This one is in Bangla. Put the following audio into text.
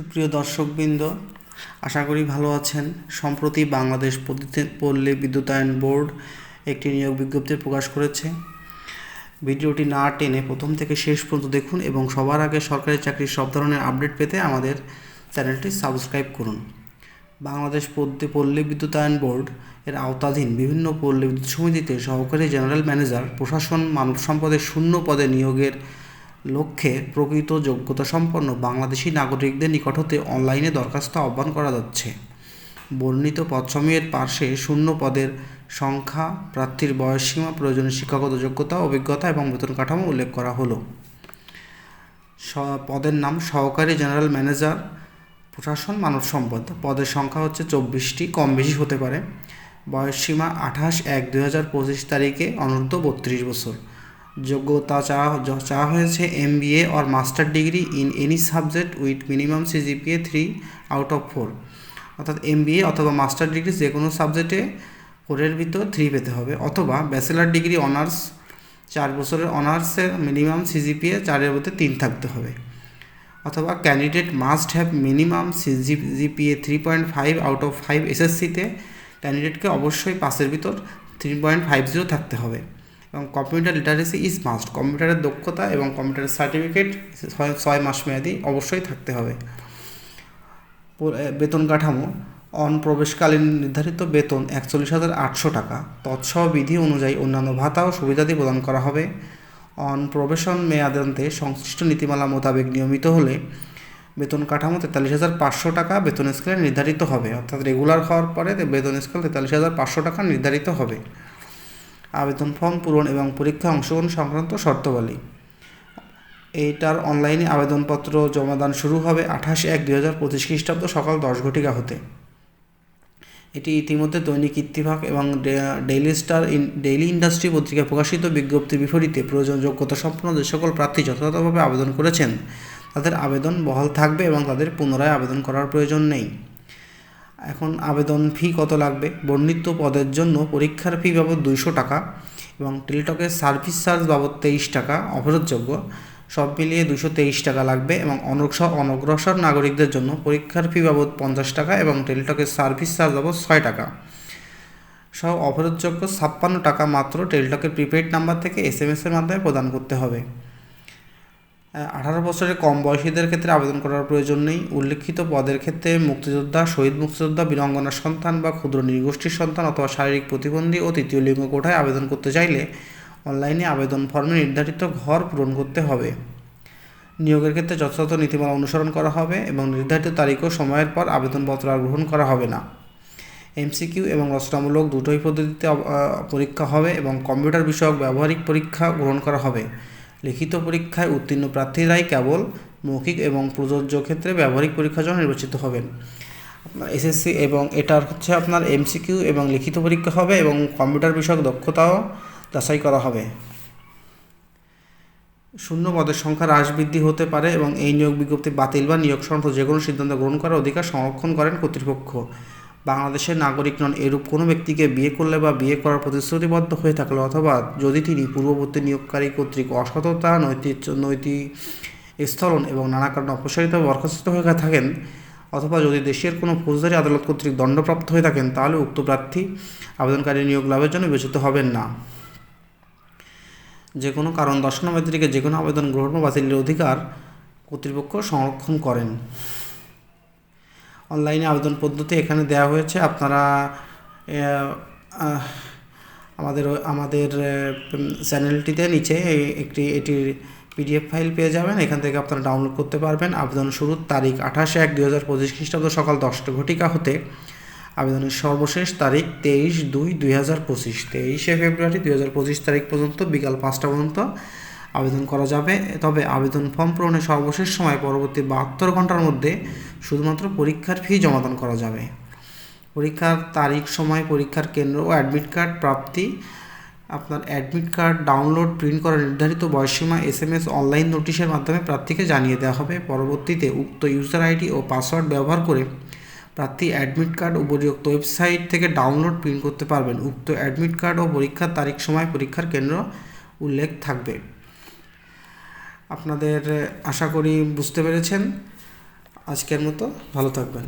সুপ্রিয় দর্শকবৃন্দ, আশা করি ভালো আছেন। সম্প্রতি বাংলাদেশ পল্লী বিদ্যুতায়ন বোর্ড একটি নিয়োগ বিজ্ঞপ্তি প্রকাশ করেছে। ভিডিওটি না টেনে প্রথম থেকে শেষ পর্যন্ত দেখুন এবং সবার আগে সরকারি চাকরির সব ধরনের আপডেট পেতে আমাদের চ্যানেলটি সাবস্ক্রাইব করুন। বাংলাদেশ পল্লী বিদ্যুতায়ন বোর্ড এর আওতাধীন বিভিন্ন পল্লী বিদ্যুৎ সমিতিতে সহকারী জেনারেল ম্যানেজার, প্রশাসন, মানব সম্পদের শূন্য পদে নিয়োগের লক্ষ্যে প্রকৃত যোগ্যতা সম্পন্ন বাংলাদেশি নাগরিকদের নিকট হতে অনলাইনে দরখাস্ত আহ্বান করা যাচ্ছে। বর্ণিত পদসমূহের পার্শ্বে শূন্য পদের সংখ্যা, প্রার্থীর বয়সসীমা প্রয়োজনীয় শিক্ষাগত যোগ্যতা, অভিজ্ঞতা এবং বেতন কাঠামো উল্লেখ করা হলো। পদের নাম সহকারী জেনারেল ম্যানেজার, প্রশাসন, মানব সম্পদ। পদের সংখ্যা হচ্ছে চব্বিশটি কম বেশি হতে পারে। বয়সসীমা আঠাশ এক দুই হাজার পঁচিশ তারিখে অনূর্ধ্ব বত্রিশ বছর। যোগ্যতা চাওয়া চাওয়া হয়েছে M B A or master degree in any subject with minimum CGPA three out of four অর্থাৎ এম বি এ অথবা মাস্টার ডিগ্রি যে কোনো সাবজেক্টে ফোরের ভিতর থ্রি পেতে হবে। অথবা ব্যাচেলার ডিগ্রি অনার্স চার বছরের অনার্সের মিনিমাম সিজিপিএ চারের মধ্যে তিন থাকতে হবে। অথবা candidate must have minimum GPA three point five out of five এসএসসিতে ক্যান্ডিডেটকে অবশ্যই পাসের ভিতর থ্রি পয়েন্ট ফাইভ জিরো থাকতে হবে। এবং কম্পিউটার লিটারেসি ইজ মাস্ট কম্পিউটারের দক্ষতা এবং কম্পিউটারের সার্টিফিকেট ছয় মাস মেয়াদি অবশ্যই থাকতে হবে। বেতন কাঠামো অন প্রবেশকালীন নির্ধারিত বেতন একচল্লিশ হাজার আটশো টাকা। তৎসহ বিধি অনুযায়ী অন্যান্য ভাতা ও সুবিধাদি প্রদান করা হবে। অন প্রবেশন মেয়াদান্তে সংশ্লিষ্ট নীতিমালা মোতাবেক নিয়মিত হলে বেতন কাঠামো তেতাল্লিশ হাজার পাঁচশো টাকা বেতন স্কেলে নির্ধারিত হবে। অর্থাৎ রেগুলার হওয়ার পরে বেতন স্কেল তেতাল্লিশ হাজার পাঁচশো টাকা নির্ধারিত হবে। আবেদন ফর্ম পূরণ এবং পরীক্ষা অংশগ্রহণ সংক্রান্ত শর্তাবলী। এইটার অনলাইনে আবেদনপত্র জমাদান শুরু হবে আঠাশ এক দুই হাজার পঁচিশ খ্রিস্টাব্দ সকাল দশ ঘটিকা হতে। এটি ইতিমধ্যে দৈনিক ইত্তিফাক এবং Daily Star in Daily Industry পত্রিকায় প্রকাশিত বিজ্ঞপ্তির বিপরীতে প্রয়োজন যোগ্যতা সম্পন্ন যে সকল প্রার্থী যথাযথভাবে আবেদন করেছেন, তাদের আবেদন বহাল থাকবে এবং তাদের পুনরায় আবেদন করার প্রয়োজন নেই। এখন আবেদন ফি কত লাগবে? বর্ণিত পদের জন্য পরীক্ষার ফি বাবদ দুইশো টাকা এবং টেলিটকের সার্ভিস চার্জ বাবদ তেইশ টাকা অবরোধযোগ্য সব মিলিয়ে দুশো তেইশ টাকা লাগবে এবং অনগ্রসর অনগ্রসর নাগরিকদের জন্য পরীক্ষার ফি বাবদ পঞ্চাশ টাকা এবং টেলিটকের সার্ভিস চার্জ বাবদ ছয় টাকা। সহ অবরোধযোগ্য ছাপ্পান্ন টাকা মাত্র টেলিটকের প্রিপেইড নাম্বার থেকে এস এম এর মাধ্যমে প্রদান করতে হবে। আঠারো বছরের কম বয়সীদের ক্ষেত্রে আবেদন করার প্রয়োজন নেই। উল্লেখিত পদের ক্ষেত্রে মুক্তিযোদ্ধা, শহীদ মুক্তিযোদ্ধা, বীরঙ্গনার সন্তান বা ক্ষুদ্র নৃগোষ্ঠীর সন্তান অথবা শারীরিক প্রতিবন্ধী ও তৃতীয় লিঙ্গ কোঠায় আবেদন করতে চাইলে অনলাইনে আবেদন ফর্মে নির্ধারিত ঘর পূরণ করতে হবে। নিয়োগের ক্ষেত্রে যথাযথ নীতিমালা অনুসরণ করা হবে এবং নির্ধারিত তারিখ ও সময়ের পর আবেদনপত্র আর গ্রহণ করা হবে না। এমসিকিউ এবং রচনামূলক দুটোই পদ্ধতিতে পরীক্ষা হবে এবং কম্পিউটার বিষয়ক ব্যবহারিক পরীক্ষা গ্রহণ করা হবে। লিখিত পরীক্ষায় উত্তীর্ণ প্রার্থীরাই কেবল মৌখিক এবং প্রযোজ্য ক্ষেত্রে ব্যবহারিক পরীক্ষার জন্য নির্বাচিত হবেন। আপনার এসএসসি এবং এটার হচ্ছে আপনার এমসিকিউ এবং লিখিত পরীক্ষা হবে এবং কম্পিউটার বিষয়ক দক্ষতাও যাচাই করা হবে। শূন্য পদের সংখ্যা হ্রাস বৃদ্ধি হতে পারে এবং এই নিয়োগ বিজ্ঞপ্তি বাতিল বা নিয়োগ সংক্রান্ত যে কোনো সিদ্ধান্ত গ্রহণ করার অধিকার সংরক্ষণ করেন কর্তৃপক্ষ। বাংলাদেশের নাগরিক নন এরূপ কোনো ব্যক্তিকে বিয়ে করলে বা বিয়ে করার প্রতিশ্রুতিবদ্ধ হয়ে থাকলে অথবা যদি তিনি পূর্ববর্তী নিয়োগকারী কর্তৃক অসততা, নৈতিক নৈতিক স্থলন এবং নানা কারণে অপসারিতভাবে বরখাস্ত হয়ে থাকেন অথবা যদি দেশের কোনো ফৌজদারি আদালত কর্তৃক দণ্ডপ্রাপ্ত হয়ে থাকেন, তাহলে উক্ত প্রার্থী আবেদনকারী নিয়োগ লাভের জন্য বিবেচিত হবেন না। যে কোনো কারণ দর্শনা ব্যতিরিকে যে কোনো আবেদন গ্রহণ বা বাতিলের অধিকার কর্তৃপক্ষ সংরক্ষণ করেন। অনলাইনে আবেদন পদ্ধতি এখানে দেওয়া হয়েছে। আপনারা আমাদের আমাদের চ্যানেলটিতে নিচে একটি এটির পিডিএফ ফাইল পেয়ে যাবেন। এখান থেকে আপনারা ডাউনলোড করতে পারবেন। আবেদন শুরুর তারিখ আঠাশে এক দুই হাজার পঁচিশ খ্রিস্টাব্দ সকাল দশটা ঘটিকা হতে। আবেদনের সর্বশেষ তারিখ তেইশ দুই দুই হাজার পঁচিশ। তেইশে ফেব্রুয়ারি দুই হাজার পঁচিশ তারিখ পর্যন্ত বিকাল পাঁচটা পর্যন্ত। আবেদন করা যাবে। তবে আবেদন ফর্ম পূরণের সর্বশেষ সময় পরবর্তী বাহাত্তর ঘণ্টার মধ্যে শুধুমাত্র পরীক্ষার ফি জমাদান করা যাবে। পরীক্ষার তারিখ, সময়, পরীক্ষার কেন্দ্র ও অ্যাডমিট কার্ড প্রাপ্তি। আপনার অ্যাডমিট কার্ড ডাউনলোড প্রিন্ট করা নির্ধারিত বয়সীমা এস এম এস অনলাইন নোটিশের মাধ্যমে প্রার্থীকে জানিয়ে দেওয়া হবে। পরবর্তীতে উক্ত ইউজার আইডি ও পাসওয়ার্ড ব্যবহার করে প্রার্থী অ্যাডমিট কার্ড উপযুক্ত ওয়েবসাইট থেকে ডাউনলোড প্রিন্ট করতে পারবেন। উক্ত অ্যাডমিট কার্ড ও পরীক্ষার তারিখ, সময়, পরীক্ষার কেন্দ্র উল্লেখ থাকবে। আপনাদের আশা করি বুঝতে পেরেছেন। আজকের মতো ভালো থাকবেন।